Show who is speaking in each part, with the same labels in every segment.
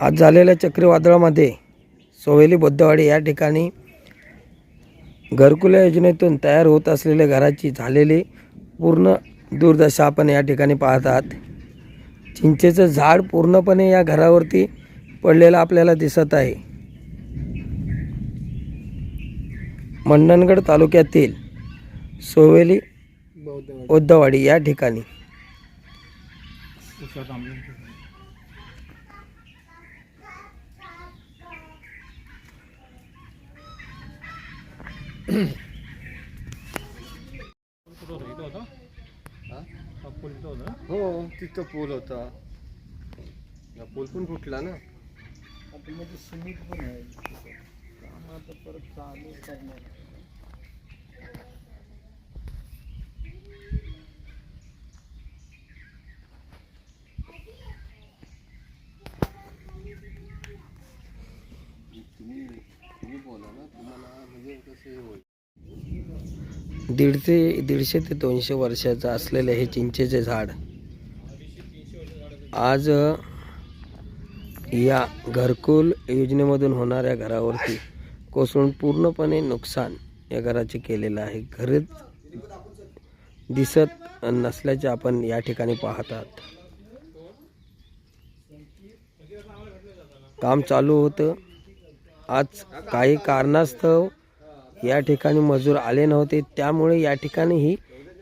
Speaker 1: आज झालेल्या चक्रीवादळामध्ये सोवेली बुद्धवाडी या ठिकाणी घरकुल्या योजनेतून तयार होत असलेल्या घराची झालेली पूर्ण दुर्दशा आपण या ठिकाणी पाहत आहात. चिंचेचं झाड पूर्णपणे या घरावरती पडलेलं आपल्याला दिसत आहे. मंडणगड तालुक्यातील सोवेली बौद्धवाडी या ठिकाणी.
Speaker 2: पूल हो तिथं पूल होता. पूल पण फुटला ना. आता सिमेंट पण आहे. परत चालू करणार
Speaker 1: दीडशे दीडशे ते दोनशे वर्षाचं असलेले हे चिंचेचे झाड. आज या घरकुल योजनेमधून होणाऱ्या घरावरती कोसळून पूर्णपणे नुकसान या घराचे केलेलं आहे. घरच दिसत नसल्याचे आपण या ठिकाणी पाहत आहात काम चालू होतं. आज काही कारणास्तव या ठिकाणी मजूर आले नव्हते. त्यामुळे या ठिकाणी ही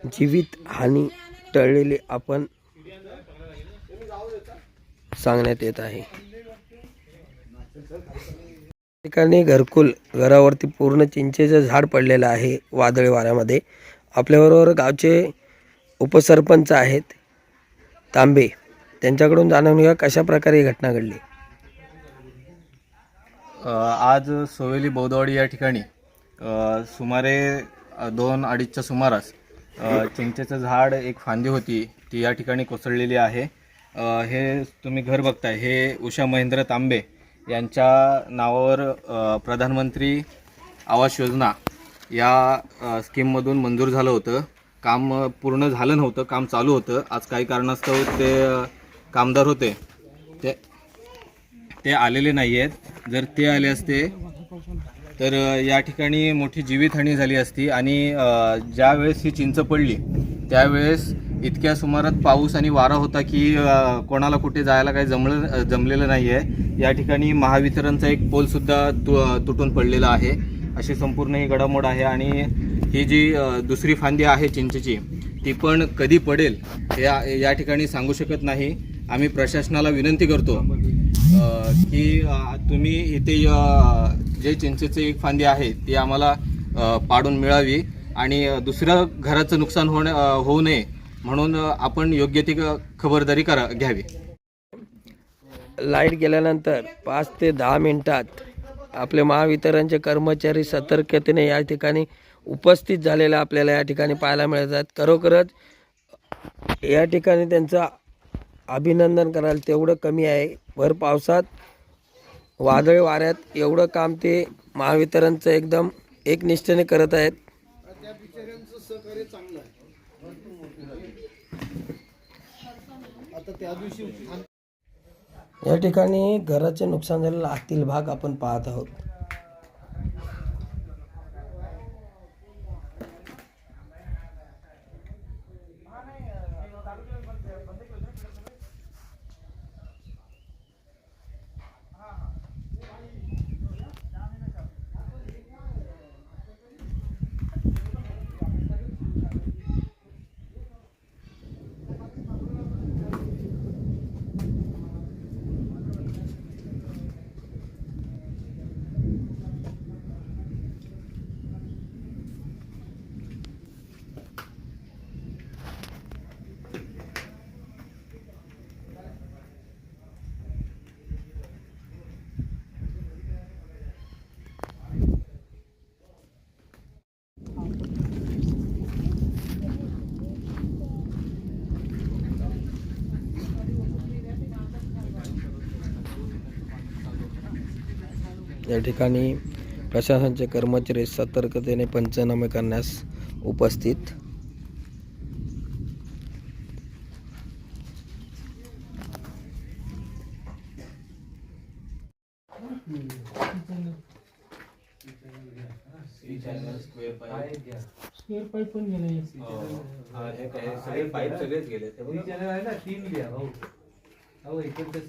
Speaker 1: जीवित हानी टळलेली आपण सांगण्यात येत आहे. या ठिकाणी घरकुल घरावरती पूर्ण चिंचेचं झाड पडलेलं आहे वादळी वाऱ्यामध्ये. आपल्याबरोबर गावचे उपसरपंच आहेत तांबे. त्यांच्याकडून जाणून घ्या कशा प्रकारे ही घटना घडली.
Speaker 3: आज सोवेली बौदवाडी या ठिकाणी सुमारे दोन अडीचच्या सुमारास चिंचेचं झाड एक फांदी होती. ती या ठिकाणी कोसळलेली आहे. हे तुम्ही घर बघताय. हे उषा महेंद्र तांबे यांच्या नावावर प्रधानमंत्री आवास योजना या स्कीममधून मंजूर झालं होतं. काम पूर्ण झालं नव्हतं. काम चालू होतं. आज काही कारणास्तव ते कामदार होते. ते ते आलेले नाही आहेत जर ते आले असते तर या ठिकाणी मोठी जीवितहानी झाली असती आणि ज्यावेळेस ही चिंच पडली त्यावेळेस इतक्या सुमारात पाऊस आणि वारा होता की कोणाला कुठे जायला काही जमलं जमलेलं नाही आहे या ठिकाणी महावितरणचा एक पोलसुद्धा तु तुटून पडलेला आहे. अशी संपूर्ण ही घडामोड आहे आणि ही जी दुसरी फांदी आहे चिंचेची ती पण कधी पडेल या- या ठिकाणी सांगू शकत नाही. आम्ही प्रशासनाला विनंती करतो की तुम्ही इथे जे चिंचेचे एक फांदी आहे ती आम्हाला पाडून मिळावी आणि दुसरं दुसऱ्या घराचं नुकसान होणे होऊ नये म्हणून आपण योग्य ती क- खबरदारी करा घ्यावी.
Speaker 1: लाइट गेल्यानंतर पाच ते दहा मिनटात आपले महावितरणचे कर्मचारी सतर्कतेने या ठिकाणी उपस्थित झालेले आपल्याला या ठिकाणी पाहायला मिळत आहेत खरोखरच या ठिकाणी त्यांचा अभिनंदन करायला तेवढं कमी आहे. भर पावसात वादळ वाऱ्यात एवढं काम ते महावितरणचं एकदम एकनिष्ठेने करत आहेत. या ठिकाणी घराचे नुकसान झालेला आतील भाग आपण पाहत आहोत. या ठिकाणी प्रशासनाचे कर्मचारी सतर्कतेने पंचनामे करण्यास उपस्थित.
Speaker 4: स्क्वेअर पाईप पण गेला
Speaker 3: सगळे पाईप सगळेच गेले
Speaker 4: तीन घ्या भाऊ. इकडे